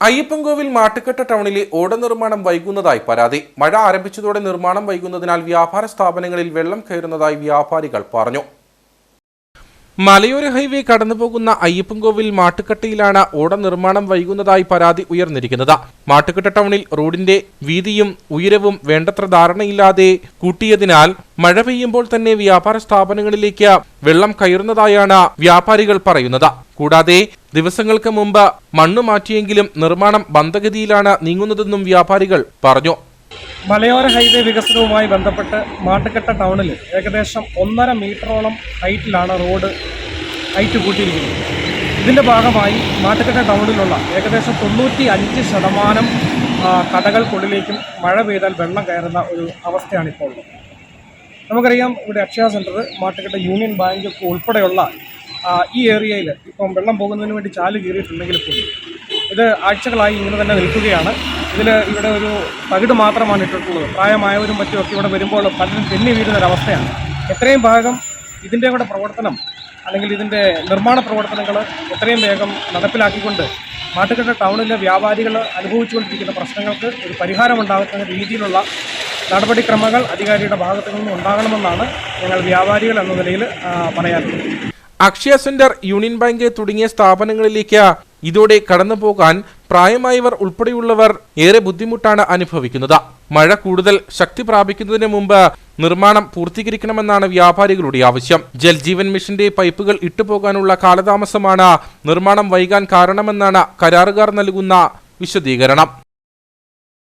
അയ്യപ്പൻകോവിൽ മാട്ടുകെട്ട ടൗണിലെ ഓട നിർമ്മാണം വൈകുന്നതായി പരാതി. മഴ ആരംഭിച്ചതോടെ നിർമ്മാണം വൈകുന്നതിനാൽ വ്യാപാര സ്ഥാപനങ്ങളിൽ വെള്ളം കയറുന്നതായി വ്യാപാരികൾ പറഞ്ഞു. മലയോര ഹൈവേ കടന്നുപോകുന്ന അയ്യപ്പൻകോവിൽ മാട്ടുക്കട്ടയിലാണ് ഓട നിർമ്മാണം വൈകുന്നതായി പരാതി ഉയർന്നിരിക്കുന്നത്. മാട്ടുക്കട്ട ടൗണിൽ റോഡിന്റെ വീതിയും ഉയരവും വേണ്ടത്ര ധാരണയില്ലാതെ കൂട്ടിയതിനാൽ മഴ പെയ്യുമ്പോൾ തന്നെ വ്യാപാര സ്ഥാപനങ്ങളിലേക്ക് വെള്ളം കയറുന്നതായാണ് വ്യാപാരികൾ പറയുന്നത്. കൂടാതെ ദിവസങ്ങൾക്ക് മുമ്പ് മണ്ണ് മാറ്റിയെങ്കിലും നിർമ്മാണം മന്ദഗതിയിലാണ് നീങ്ങുന്നതെന്നും വ്യാപാരികൾ പറഞ്ഞു. മലയോര ഹൈവേ വികസനവുമായി ബന്ധപ്പെട്ട് മാട്ടുകെട്ട ടൗണിൽ ഏകദേശം ഒന്നര മീറ്ററോളം ഹൈറ്റിലാണ് റോഡ് ഹൈറ്റ് കൂട്ടിയിരിക്കുന്നത്. ഇതിന്റെ ഭാഗമായി മാട്ടുകെട്ട ടൗണിലുള്ള ഏകദേശം തൊണ്ണൂറ്റി അഞ്ച് ശതമാനം കടകൾക്കുള്ളിലേക്കും മഴ പെയ്താൽ വെള്ളം കയറുന്ന ഒരു അവസ്ഥയാണ് ഇപ്പോൾ ഉള്ളത് നമുക്കറിയാം ഇവിടെ അക്ഷയ സെന്റർ മാട്ടുകെട്ട യൂണിയൻ ബാങ്ക് ഉൾപ്പെടെയുള്ള ഈ ഏരിയയിൽ ഇപ്പം വെള്ളം പോകുന്നതിന് വേണ്ടി ചാൽ കീറിയിട്ടുണ്ടെങ്കിൽ പോലും ഇത് ആഴ്ചകളായി ഇങ്ങനെ തന്നെ നിൽക്കുകയാണ്. ഇതിൽ ഇവിടെ ഒരു തകിട് മാത്രമാണ് ഇട്ടിട്ടുള്ളത്. പ്രായമായവരും മറ്റുമൊക്കെ ഇവിടെ വരുമ്പോൾ പലരും തെന്നി വീഴുന്ന ഒരവസ്ഥയാണ് എത്രയും ഭാഗം ഇതിന്റെ കൂടെ പ്രവർത്തനം അല്ലെങ്കിൽ ഇതിന്റെ നിർമ്മാണ പ്രവർത്തനങ്ങൾ എത്രയും വേഗം നടപ്പിലാക്കിക്കൊണ്ട് മാട്ടുകെട്ട ടൗണിലെ വ്യാപാരികൾ അനുഭവിച്ചുകൊണ്ടിരിക്കുന്ന പ്രശ്നങ്ങൾക്ക് ഒരു പരിഹാരമുണ്ടാകുന്ന രീതിയിലുള്ള നടപടിക്രമങ്ങൾ അധികാരിയുടെ ഭാഗത്തു നിന്നും ഉണ്ടാകണമെന്നാണ് ഞങ്ങൾ വ്യാപാരികൾ എന്ന നിലയിൽ പറയാറുള്ളത് അക്ഷയ സെന്റർ യൂണിയൻ ബാങ്ക് തുടങ്ങിയ സ്ഥാപനങ്ങളിലേക്ക് ഇതോടെ കടന്നു പോകാൻ പ്രായമായവർ ഉൾപ്പെടെയുള്ളവർ ഏറെ ബുദ്ധിമുട്ടാണ് അനുഭവിക്കുന്നത്. മഴ കൂടുതൽ ശക്തി പ്രാപിക്കുന്നതിന് മുമ്പ് നിർമ്മാണം പൂർത്തീകരിക്കണമെന്നാണ് വ്യാപാരികളുടെ ആവശ്യം. ജൽജീവൻ മിഷന്റെ പൈപ്പുകൾ ഇട്ടുപോകാനുള്ള കാലതാമസമാണ് നിർമ്മാണം വൈകാൻ കാരണമെന്നാണ് കരാറുകാർ നൽകുന്ന വിശദീകരണം.